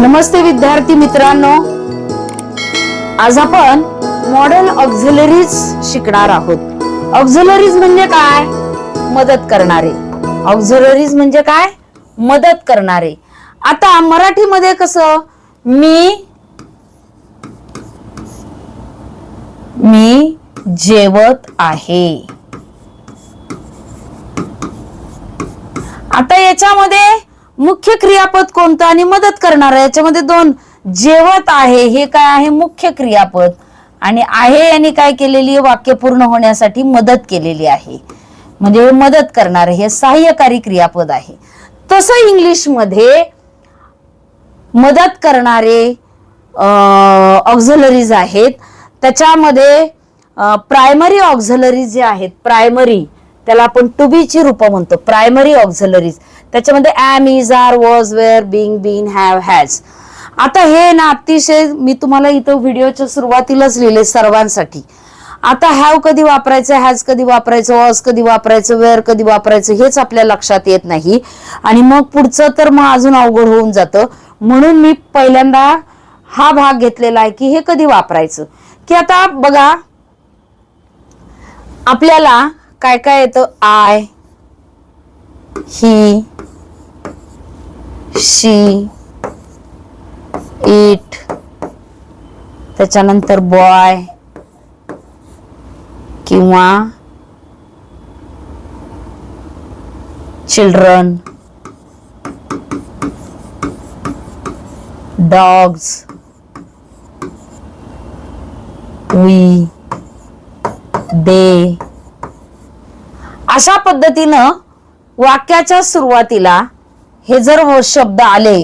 नमस्ते विद्यार्थी मित्रांनो. आज आपण मॉडेल ऑक्झिलरीज शिकणार आहोत. ऑक्झिलरीज म्हणजे काय? मदत करणारे. ऑक्झिलरीज म्हणजे काय? मदत करणारे. आता मराठीमध्ये कसं? मी मी जेवत आहे. आता याच्यामध्ये मुख्य क्रियापद कोणतं आणि मदत करणार? याच्यामध्ये दोन. जेवत आहे हे काय आहे? मुख्य क्रियापद. आणि आहे यांनी काय केलेली वाक्य पूर्ण होण्यासाठी मदत केलेली आहे. म्हणजे हे मदत करणार हे सहाय्यकारी क्रियापद आहे. तसं इंग्लिशमध्ये मदत करणारे ऑक्झलरीज आहेत. त्याच्यामध्ये प्रायमरी ऑक्झलरीज जे आहेत प्रायमरी त्याला आपण टू बी ची म्हणतो. प्रायमरी ऑक्झलरीज त्याच्यामध्ये am is are was were being been have has आता हे ना अतिशय मी तुम्हाला इथं व्हिडिओच्या सुरुवातीलाच लिहिले सर्वांसाठी. आता हॅव कधी वापरायचं हॅज कधी वापरायचं वॉज कधी वापरायचं वेअर कधी वापरायचं हेच आपल्या लक्षात येत नाही. आणि मग पुढचं तर मग अजून अवघड होऊन जातं. म्हणून मी पहिल्यांदा हा भाग घेतलेला आहे की हे कधी वापरायचं. की आता बघा आपल्याला काय काय येतं? आय ही शी इट त्याच्यानंतर बॉय किंवा चिल्ड्रन डॉग्स वी दे. अशा पद्धतीनं वाक्याच्या सुरुवातीला हे जर हो शब्द आले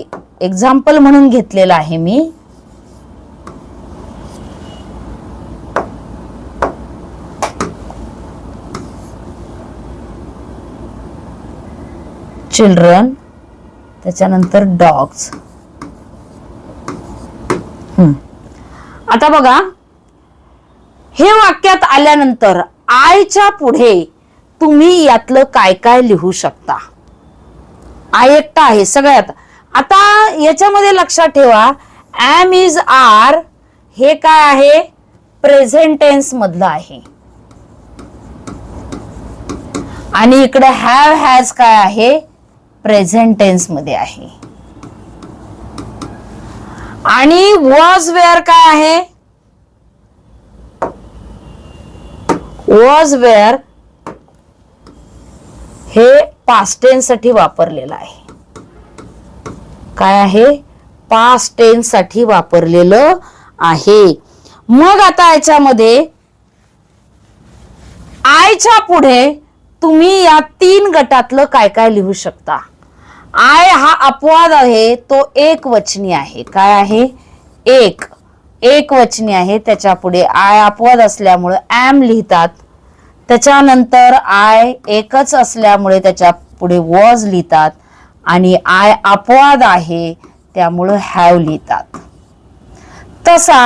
एक्झाम्पल म्हणून घेतलेला आहे मी. चिल्ड्रन त्याच्यानंतर डॉग्स आता बघा हे वाक्यात आल्यानंतर आयच्या पुढे तुम्ही यातलं काय काय लिहू शकता? आय एकटा आहे सगळ्यात. आता याच्यामध्ये लक्षात ठेवा एम इज आर हे काय आहे? प्रेझेंट टेन्स मधलं आहे. आणि इकडे हॅव हॅज काय आहे? प्रेझेंट टेन्समध्ये आहे. आणि वॉज वेअर काय आहे? वॉज वेअर हे पास्टसाठी वापरलेलं आहे. काय आहे? पास्टसाठी वापरलेलं आहे. मग आता याच्यामध्ये आयच्या पुढे तुम्ही या तीन गटातलं काय काय लिहू शकता? आय हा अपवाद आहे तो एक वचनी आहे. काय आहे? एक. एक वचनी आहे त्याच्या पुढे आय अपवाद असल्यामुळे ॲम लिहितात. त्याच्यानंतर आय एकच असल्यामुळे त्याच्या पुढे वॉज लिहितात आणि आय अपवाद आहे त्यामुळं हॅव लिहितात. तसा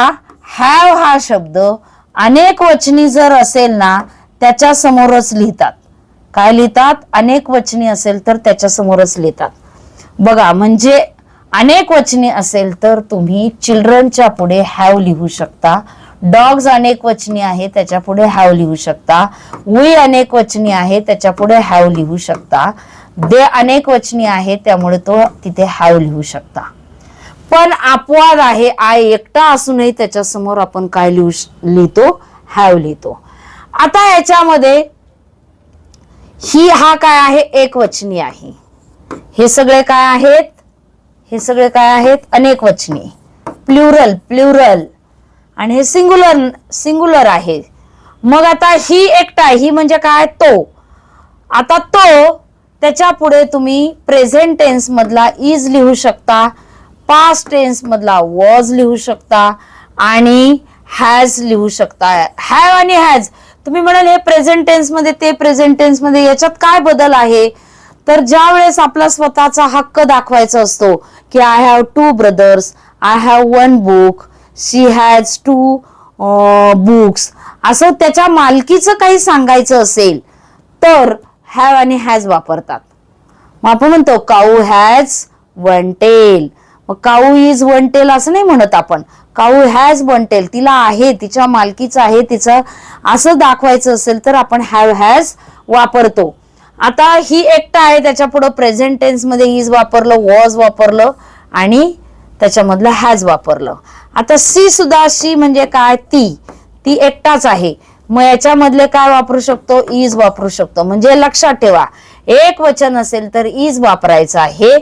हॅव हा शब्द अनेक वचनी जर असेल ना त्याच्या समोरच लिहितात. काय लिहितात? अनेक वचनी असेल तर त्याच्या समोरच लिहितात. बघा म्हणजे अनेक वचनी असेल तर तुम्ही चिल्ड्रनच्या पुढे हॅव लिहू शकता. डॉग्स अनेक वचनी आहे त्याच्या पुढे हॅव लिहू शकता. वी अनेक वचनी आहे त्याच्या पुढे हॅव लिहू शकता. दे अनेक वचनी आहे त्यामुळे तो तिथे हॅव लिहू शकता. पण अपवाद आहे आय एकटा असूनही त्याच्यासमोर आपण काय लिहू लिहितो? हॅव लिहितो. आता याच्यामध्ये ही हा काय आहे? एक वचनी आहे. हे सगळे काय आहेत? हे सगळे काय आहेत? अनेक वचनी. प्ल्युरल प्ल्युरल आणि हे सिंगुलर सिंगुलर आहे. मग आता ही एकटा ही म्हणजे काय? तो. आता तो त्याच्या पुढे तुम्ही प्रेझेंट टेन्स मधला इज लिहू शकता पास्ट टेन्स मधला वॉज लिहू शकता आणि हॅज लिहू शकता. हॅव आणि हॅज तुम्ही म्हणाल हे प्रेझेंट टेन्समध्ये ते प्रेझेंट टेन्समध्ये याच्यात काय बदल आहे? तर ज्या वेळेस आपला स्वतःचा हक्क दाखवायचा असतो की I have two brothers I have one book she has two books असं त्याच्या मालकीचं काही सांगायचं असेल तर हॅव आणि हॅज वापरतात. मग आपण म्हणतो काऊ हॅज वन टेल मग काऊ इज वन टेल असं नाही म्हणत आपण. काऊ हॅज वन टेल तिला आहे तिच्या मालकीचं आहे तिचं असं दाखवायचं असेल तर आपण हॅव हॅज वापरतो. आता ही एकटा आहे त्याच्या पुढं प्रेझेंट टेन्समध्ये इज वापरलं वॉज वापरलं आणि त्याच्यामधलं हॅज वापरलं. आता सी सुद्धा शी म्हणजे काय? ती. ती एकटाच आहे. मग याच्यामधले काय वापरू शकतो? इज वापरू शकतो. म्हणजे लक्षात ठेवा. एक वचन असेल तर इज वापरायचं आहे.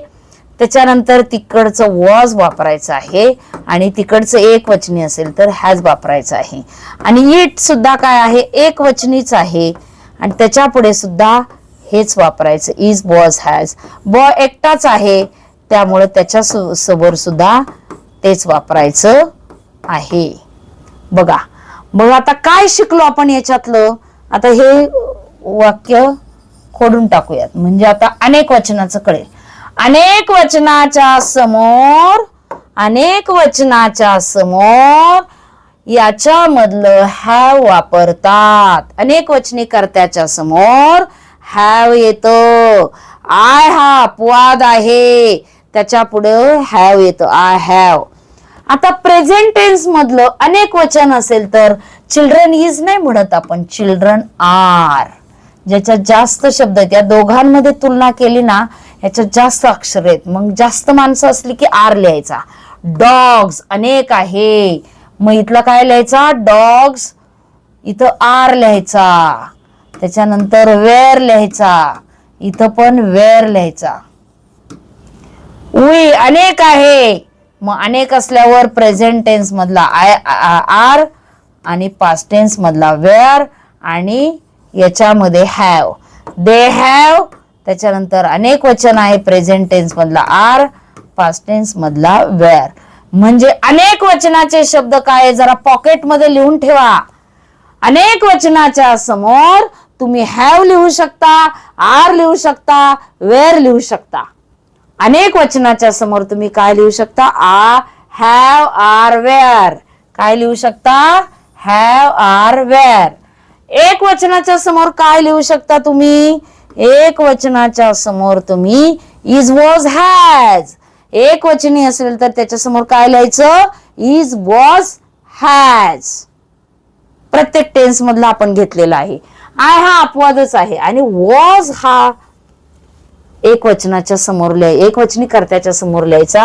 त्याच्यानंतर तिकडचं वॉज वापरायचं आहे. आणि तिकडचं एक वचनी असेल तर हॅज वापरायचं आहे. आणि इट सुद्धा काय आहे? एक वचनीच आहे. आणि त्याच्या पुढे सुद्धा हेच वापरायचं. Is was has. बॉ एकटाच आहे. त्यामुळे त्याच्या सु, समोर सुद्धा तेच वापरायचं आहे. बघा मग आता काय शिकलो आपण याच्यातलं? आता हे वाक्य खोडून टाकूयात. म्हणजे आता अनेक वचनाचं कळेल. अनेक वचनाच्या समोर अनेक वचनाच्या समोर याच्यामधलं हॅव वापरतात. अनेक वचनी कर्त्याच्या समोर हॅव येतं. आय हा अपवाद आहे. त्याच्या पुढे हॅव येतं. I have. आता प्रेझेंट टेन्स मधलं अनेक वचन असेल तर चिल्ड्रन इज नाही म्हणत आपण चिल्ड्रन आर ज्याच्यात जास्त शब्द आहेत या दोघांमध्ये तुलना केली ना याच्यात जास्त अक्षर आहेत. मग जास्त माणसं असली की आर लिहायचा. डॉग्स अनेक आहे. मग इथला काय लिहायचा? डॉग्स इथं आर लिहायचा. त्याच्यानंतर वेअर लिहायचा. इथं पण वेअर लिहायचा. उई अनेक आहे. मग अनेक असल्यावर प्रेझेंट टेन्स मधला आय आर आणि पास्ट टेन्स मधला वेअर आणि याच्यामध्ये हॅव दे हॅव त्याच्यानंतर अनेक वचन आहे प्रेझेंट टेन्स मधला आर पास्ट टेन्स मधला वेअर म्हणजे अनेक वचनाचे शब्द काय जरा पॉकेटमध्ये लिहून ठेवा. अनेक वचनाच्या समोर तुम्ही हॅव लिहू शकता आर लिहू शकता वेअर लिहू शकता. अनेक वचनाच्या समोर तुम्ही काय लिहू शकता? आ हॅव आर वेअर काय लिहू शकता? हॅव आर वेअर एक वचनाच्या समोर काय लिहू शकता तुम्ही? एक वचनाच्या समोर तुम्ही इज वॉज हॅज एक वचनी असेल तर त्याच्यासमोर काय लिहायचं? इज वॉज हॅज प्रत्येक टेन्स मधला आपण घेतलेला आहे. आय हा अपवादच आहे. आणि वॉज हा एक वचनाच्या समोर लिहाय एक वचनी कर्त्याच्या समोर लिहायचा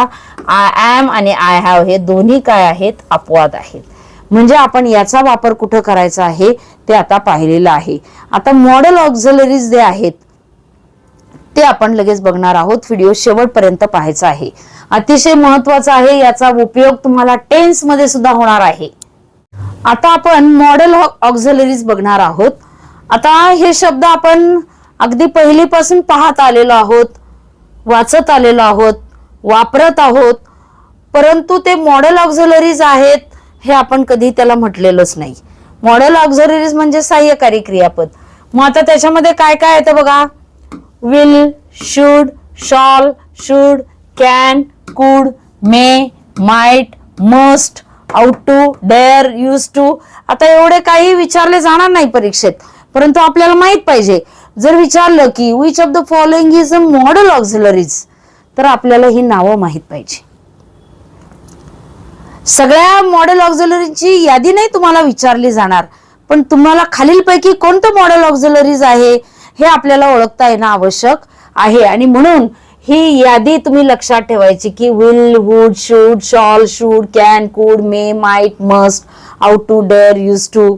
आय ऍम आणि आय हॅव हे दोन्ही काय आहेत? अपवाद आहेत. म्हणजे आपण याचा वापर कुठं करायचा आहे? ते आता पाहिलेलं आहे. आता मॉडेल ऑक्झलरीज जे आहेत ते आपण लगेच बघणार आहोत. व्हिडिओ शेवटपर्यंत पाहायचा आहे. अतिशय महत्त्वाचा आहे याचा उपयोग तुम्हाला टेन्समध्ये सुद्धा होणार आहे. आता आपण मॉडेल ऑक्झलरीज बघणार आहोत. आता हे शब्द आपण अगदी पहिलीपासून पाहत आलेलो आहोत वाचत आलेलो आहोत वापरत आहोत परंतु ते मॉडेल ऑक्झलरीज आहेत हे आपण कधी त्याला म्हटलेलंच नाही. मॉडेल ऑक्झलरीज म्हणजे सहाय्यकारी क्रियापद. मग आता त्याच्यामध्ये काय काय येतं बघा? Will should shall should can could may might must ought to dare use to आता एवढे काही विचारले जाणार नाही परीक्षेत परंतु आपल्याला माहीत पाहिजे जर विचारलं की which of the following is a modal auxiliaries तर आपल्याला ही नावं माहीत पाहिजे. सगळ्या मॉडेल ऑक्झिलरीची यादी नाही तुम्हाला विचारली जाणार पण तुम्हाला खालीलपैकी कोणतं मॉडेल ऑक्झिलरीज आहे हे आपल्याला ओळखता येणं आवश्यक आहे. आणि म्हणून ही यादी तुम्ही लक्षात ठेवायची की will would should shall should can could may might must ought to dare use to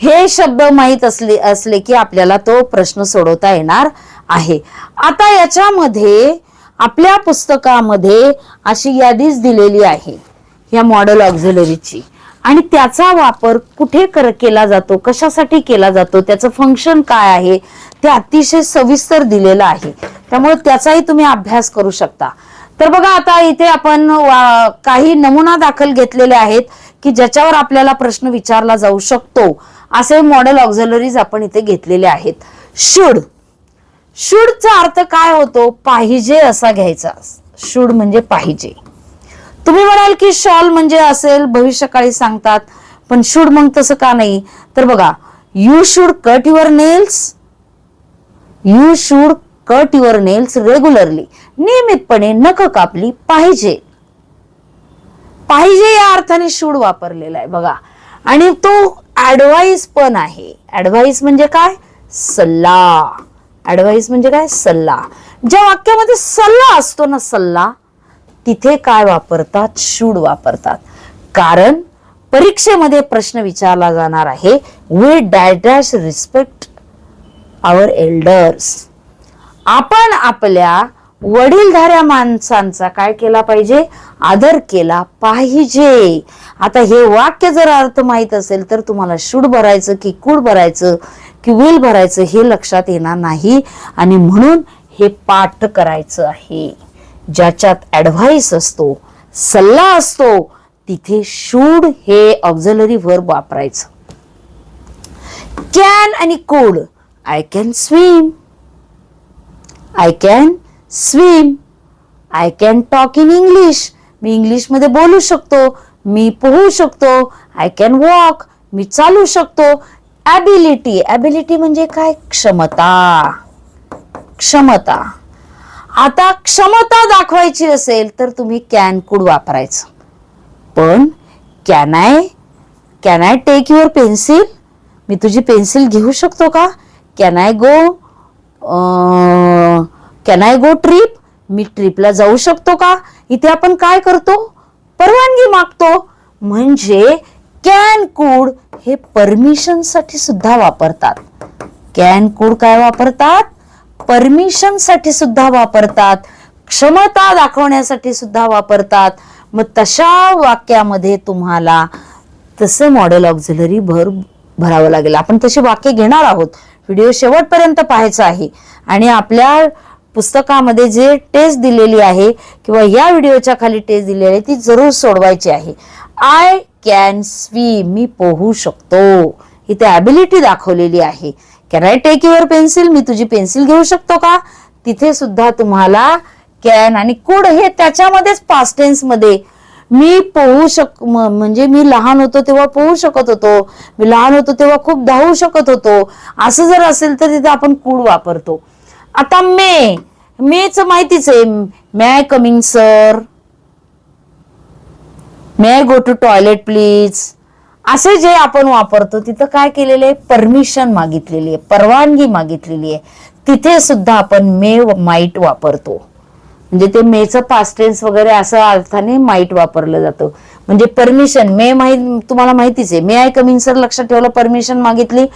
हे शब्द माहीत असले असले की आपल्याला तो प्रश्न सोडवता येणार आहे. आता याच्यामध्ये आपल्या पुस्तकामध्ये अशी यादीच दिलेली आहे या मॉडेल ऑक्झिलरीची आणि त्याचा वापर कुठे कर केला जातो कशासाठी केला जातो त्याचं फंक्शन काय आहे ते अतिशय सविस्तर दिलेलं आहे. त्यामुळे त्याचाही तुम्ही अभ्यास करू शकता. तर बघा आता इथे आपण काही नमुना दाखल घेतलेले आहेत की ज्याच्यावर आपल्याला प्रश्न विचारला जाऊ शकतो. असे मॉडेल ऑक्झलरीज आपण इथे घेतलेले आहेत. शुड. शुडचा अर्थ काय होतो? पाहिजे असा घ्यायचा. शुड म्हणजे पाहिजे. तुम्ही म्हणाल की शॉल म्हणजे असेल भविष्यकाळी सांगतात पण शुड मग तसं का नाही? तर बघा you should cut your nails. You should cut your nails regularly. नियमितपणे नख कापली पाहिजे. पाहिजे या अर्थाने शूड वापरलेला आहे. बघा. आणि तो ॲडवाईस पण आहे. ॲडवाईस म्हणजे काय? सल्ला. ॲडवाईस म्हणजे काय? सल्ला. ज्या वाक्यामध्ये सल्ला असतो ना सल्ला तिथे काय वापरतात? शूड वापरतात. कारण परीक्षेमध्ये प्रश्न विचारला जाणार आहे. We dash respect our elders आपण आपल्या वडीलधाऱ्या माणसांचा काय केला पाहिजे? आदर केला पाहिजे. आता हे वाक्य जर अर्थ माहीत असेल तर तुम्हाला शूड भरायचं की कूड भरायचं की विल भरायचं हे लक्षात येणार नाही. आणि म्हणून हे पाठ करायचं आहे. ज्याच्यात ऍडव्हाइस असतो सल्ला असतो तिथे शूड हे ऑक्झलरी वर्ब वापरायचं. कॅन आणि could I can swim I can swim I can talk in English मी इंग्लिशमध्ये बोलू शकतो. मी पोहू शकतो. आय कॅन वॉक मी चालू शकतो. ॲबिलिटी ॲबिलिटी म्हणजे काय? क्षमता. क्षमता. आता क्षमता दाखवायची असेल तर तुम्ही कॅन कुड वापरायचं. पण can I can I take your pencil मी तुझी पेन्सिल घेऊ शकतो का? Can I go can I go trip मी ट्रिपला जाऊ शकतो का? इथे आपण काय करतो? परवानगी मागतो. म्हणजे कॅन कूड हे परमिशनसाठी सुद्धा वापरतात. कॅन कूड काय वापरतात? परमिशनसाठी सुद्धा वापरतात. क्षमता दाखवण्यासाठी सुद्धा वापरतात. मग तशा वाक्यामध्ये तुम्हाला तसं मॉडेल ऑक्झिलरी भर भरावं लागेल. आपण तशी वाक्य घेणार आहोत. व्हिडिओ शेवटपर्यंत पाहायचा आहे. आणि आपल्या पुस्तकामध्ये जे टेस्ट दिलेली आहे किंवा या व्हिडिओच्या खाली टेस्ट दिलेली आहे ती जरूर सोडवायची आहे. आय कॅन स्विम मी पोहू शकतो. इथे ॲबिलिटी दाखवलेली आहे. Can I take your pencil मी तुझी पेन्सिल घेऊ शकतो का? तिथे सुद्धा तुम्हाला कॅन आणि कुड हे त्याच्यामध्येच पास्टमध्ये. मी पोहू शक म्हणजे मी लहान होतो तेव्हा पोहू शकत होतो. मी लहान होतो तेव्हा खूप धावू शकत होतो. असं जर असेल तर तिथे आपण कूड वापरतो. आता मे मेच माहितीच आहे. May I coming sir may I go to toilet please असे जे आपण वापरतो तिथं काय केलेलं आहे? परमिशन मागितलेली आहे. परवानगी मागितलेली आहे. तिथे सुद्धा आपण मे माईट वापरतो. म्हणजे ते मेचं पास्टेन्स वगैरे असं अर्थाने माईट वापरलं जातं. म्हणजे परमिशन मे माहीत तुम्हाला माहितीच आहे. मे आय कमिंग सर लक्षात ठेवलं परमिशन मागितली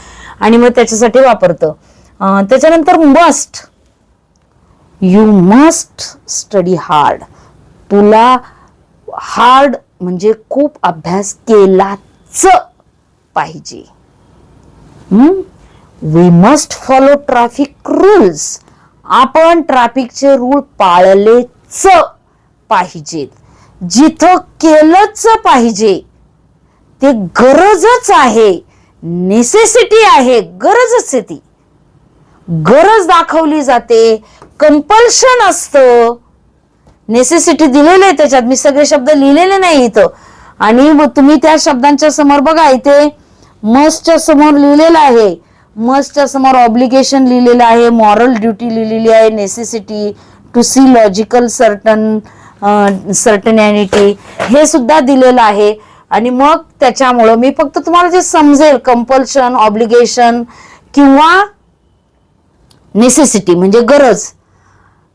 आणि मग त्याच्यासाठी वापरतं. त्याच्यानंतर must you must study hard तुला हार्ड म्हणजे खूप अभ्यास केलाच पाहिजे. We must follow traffic rules आपण ट्रॅफिकचे रूल पाळलेच पाहिजेत जिथं केलंच पाहिजे ते गरजच आहे नेसेसिटी आहे गरजच आहे ती. गरज दाखवली जाते कंपल्शन असतं. नेसेसिटी दिलेले आहे त्याच्यात. मी सगळे शब्द लिहिलेले नाही इथं. आणि मग तुम्ही त्या शब्दांच्या समोर बघा इथे मस्टच्या समोर लिहिलेलं आहे. मस्टच्या समोर ऑब्लिगेशन लिहिलेलं आहे मॉरल ड्युटी लिहिलेली आहे necessity to see logical certain certainty हे सुद्धा दिलेलं आहे. आणि मग त्याच्यामुळं मी फक्त तुम्हाला जे समजेल कंपल्शन ऑब्लिगेशन किंवा नेसेसिटी म्हणजे गरज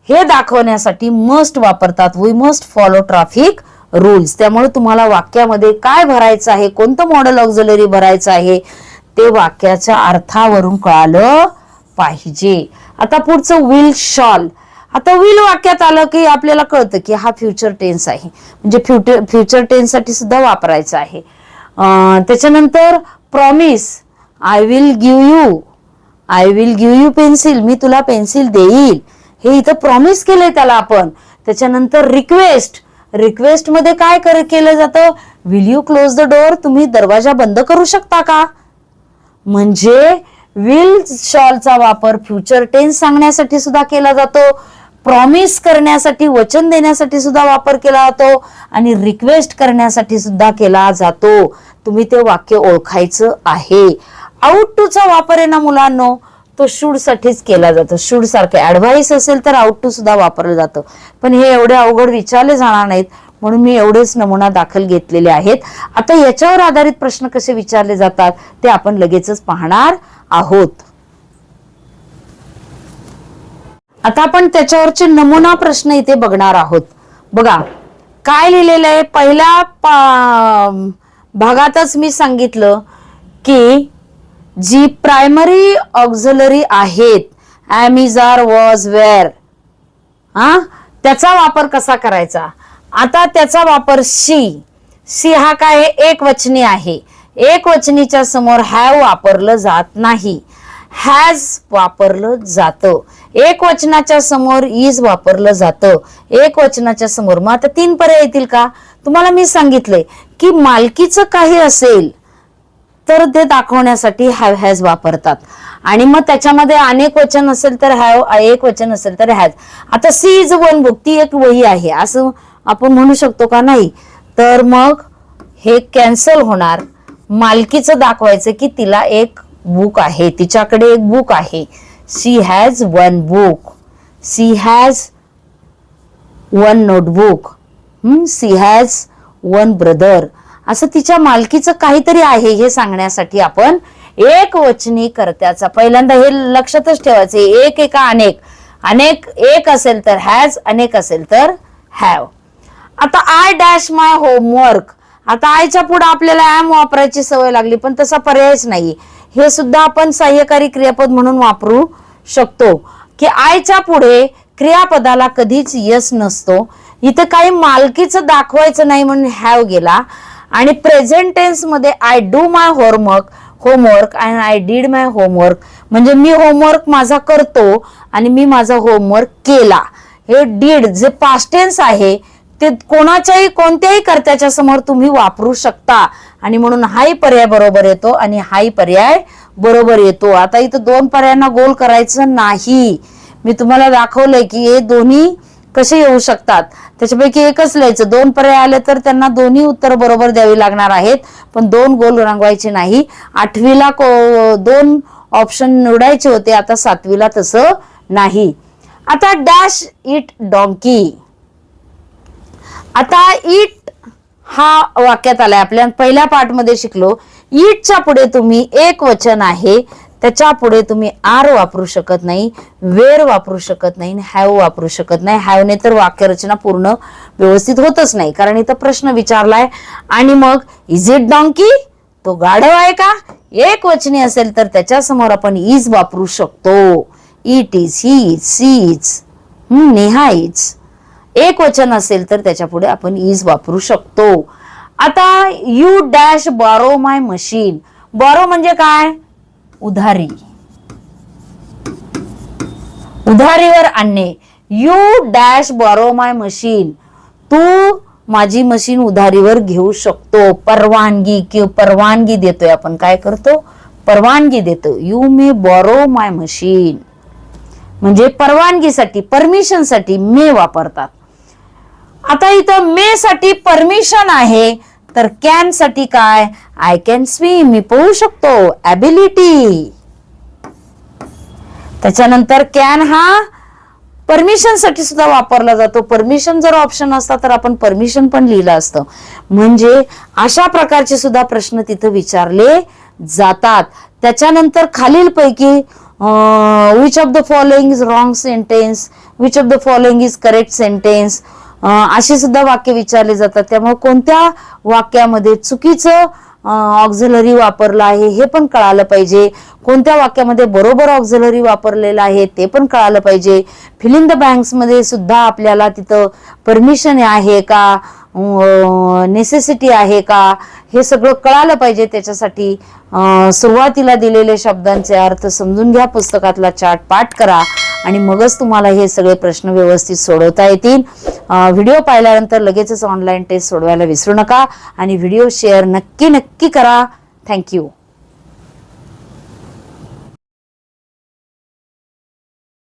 हे दाखवण्यासाठी मस्ट वापरतात. We must follow traffic rules त्यामुळे तुम्हाला वाक्यामध्ये काय भरायचं आहे कोणतं मॉडेल ऑक्झलरी भरायचं आहे ते वाक्याच्या अर्थावरून कळालं पाहिजे. आता पुढचं विल शॉल आता विल वाक्यात आलं की आपल्याला कळतं की हा फ्युचर टेन्स आहे. म्हणजे फ्युचर फ्युचर टेन्ससाठी सुद्धा वापरायचं आहे. त्याच्यानंतर promise I will give you I will give you pencil मी तुला पेन्सिल देईल. हे इथं प्रॉमिस केलंय त्याला आपण. त्याच्यानंतर रिक्वेस्ट रिक्वेस्टमध्ये काय केलं जातं? Will you close the door तुम्ही दरवाजा बंद करू शकता का? म्हणजे विल शॉलचा वापर फ्युचर टेन्स सांगण्यासाठी सुद्धा केला जातो. प्रॉमिस करण्यासाठी वचन देण्यासाठी सुद्धा वापर केला जातो. आणि रिक्वेस्ट करण्यासाठी सुद्धा केला जातो. तुम्ही ते वाक्य ओळखायचं आहे. आउट टूचा वापर आहे ना मुलांनो? तो शूडसाठीच केला जातो. शूड सारखे ऍडवाईस असेल तर आउट टू सुद्धा वापरलं जातं. पण हे एवढे अवघड विचारले जाणार नाहीत म्हणून मी एवढेच नमुना दाखल घेतलेले आहेत. आता याच्यावर आधारित प्रश्न कसे विचारले जातात ते आपण लगेचच पाहणार आहोत. आता आपण त्याच्यावरचे नमुना प्रश्न इथे बघणार आहोत. बघा काय लिहिलेलं आहे? पहिल्या भागातच मी सांगितलं की जी प्रायमरी ऑक्झलरी आहेत ॲमिझार वॉज वेअर हा? त्याचा वापर कसा करायचा? आता त्याचा वापर शी. शी हा काय? एक वचनी आहे. एक वचनीच्या समोर हॅव वापरलं जात नाही. हॅज वापरलं जातं. एक वचनाच्या समोर इज वापरलं जातं. एक वचनाच्या समोर. मग आता तीन पर्याय येतील का? तुम्हाला मी सांगितले की मालकीचं काही असेल तर ते दाखवण्यासाठी हॅव हॅज वापरतात. आणि मग त्याच्यामध्ये अनेक वचन असेल तर हॅव एक वचन असेल तर हॅज आता सी इज वन बुक ती एक वही आहे. असं आपण म्हणू शकतो का नाही? तर मग हे कॅन्सल होणार. मालकीचं दाखवायचं की तिला एक बुक आहे. तिच्याकडे एक बुक आहे. She has one book she has one notebook she has one brother असं तिच्या मालकीचं काहीतरी आहे हे सांगण्यासाठी आपण एक वचनी कर्त्याचा. पहिल्यांदा हे लक्षातच ठेवायचे एक एका अनेक. अनेक एक असेल तर हॅज अनेक असेल तर हॅव आता आय डॅश माय होमवर्क आता आयच्या पुढे आपल्याला ॲम वापरायची सवय लागली पण तसा पर्यायच नाही. हे सुद्धा आपण सहाय्यकारी क्रियापद म्हणून वापरू शकतो. की आयच्या पुढे क्रियापदाला कधीच यश नसतो. इथं काही मालकीचं दाखवायचं नाही म्हणून हॅव गेला. आणि present टेन्समध्ये I do my homework homework and I did my homework म्हणजे मी होमवर्क माझा करतो आणि मी माझा होमवर्क केला. हे डीड जे पास्टेन्स आहे ते कोणाच्याही कोणत्याही कर्त्याच्या समोर तुम्ही वापरू शकता. आणि म्हणून हाही पर्याय बरोबर येतो आणि हाही पर्याय बरोबर येतो. आता इथं दोन पर्यायांना गोल करायचं नाही. मी तुम्हाला दाखवलंय की हे दोन्ही कसे येऊ शकतात? त्याच्यापैकी एकच लिहायचं. दोन पर्याय आले तर त्यांना दोन्ही उत्तर बरोबर द्यावी लागणार आहेत. पण दोन गोल रंगवायचे नाही. आठवीला दोन ऑप्शन निवडायचे होते. आता सातवीला तसं नाही. आता डॅश इट डॉंकी आता इट हा वाक्यात आलाय. आपल्या पहिल्या पार्टमध्ये शिकलो. इटच्या पुढे तुम्ही एक वचन आहे. त्याच्या पुढे तुम्ही आर वापरू शकत नाही वेर वापरू शकत नाही हॅव वापरू शकत नाही. हॅवने तर वाक्यरचना पूर्ण व्यवस्थित होतच नाही. कारण इथं प्रश्न विचारलाय आणि मग इज इट डॉंकी तो गाढव आहे का? एक वचनी असेल तर त्याच्यासमोर आपण इज वापरू शकतो. It is he is she is Neha is एक वचन असेल तर त्याच्या पुढे आपण इज वापरू शकतो. आता you dash borrow my machine borrow म्हणजे काय? उधारी. उधारीवर आणणे. You dash borrow my machine तू माझी मशीन उधारीवर घेऊ शकतो. परवानगी किंवा परवानगी देतोय आपण. काय करतो? परवानगी देतो. You may borrow my machine म्हणजे परवानगीसाठी परमिशनसाठी मे वापरतात. आता इथं मे साठी परमिशन आहे. तर कॅनसाठी काय? आय कॅन स्विम मी पोहू शकतो. ॲबिलिटी त्याच्यानंतर कॅन हा परमिशनसाठी सुद्धा वापरला जातो. परमिशन जर ऑप्शन असता तर आपण परमिशन पण लिहिलं असतं. म्हणजे अशा प्रकारचे सुद्धा प्रश्न तिथं विचारले जातात. त्याच्यानंतर खालीलपैकी which of the following is wrong sentence which of the following is correct sentence अशी सुद्धा वाक्य विचारले जातात. त्यामुळे कोणत्या वाक्यामध्ये चुकीचं ऑक्झलरी वापरलं आहे हे पण कळालं पाहिजे. कोणत्या वाक्यामध्ये बरोबर ऑक्झलरी वापरलेलं आहे ते पण कळालं पाहिजे. फिलिंग द बँक्समध्ये सुद्धा आपल्याला तिथं परमिशन आहे का? नेसेसिटी आहे का? हे सगळं कळालं पाहिजे त्याच्यासाठी. सुरुवातीला दिलेले शब्दांचे अर्थ समजून घ्या पुस्तकातला चार्ट पाठ करा. आणि मगच तुम्हाला हे सगळे प्रश्न व्यवस्थित सोडवता येतील. व्हिडिओ पाहिल्यानंतर लगेचच ऑनलाईन टेस्ट सोडवायला विसरू नका आणि व्हिडिओ शेअर नक्की नक्की करा. थँक्यू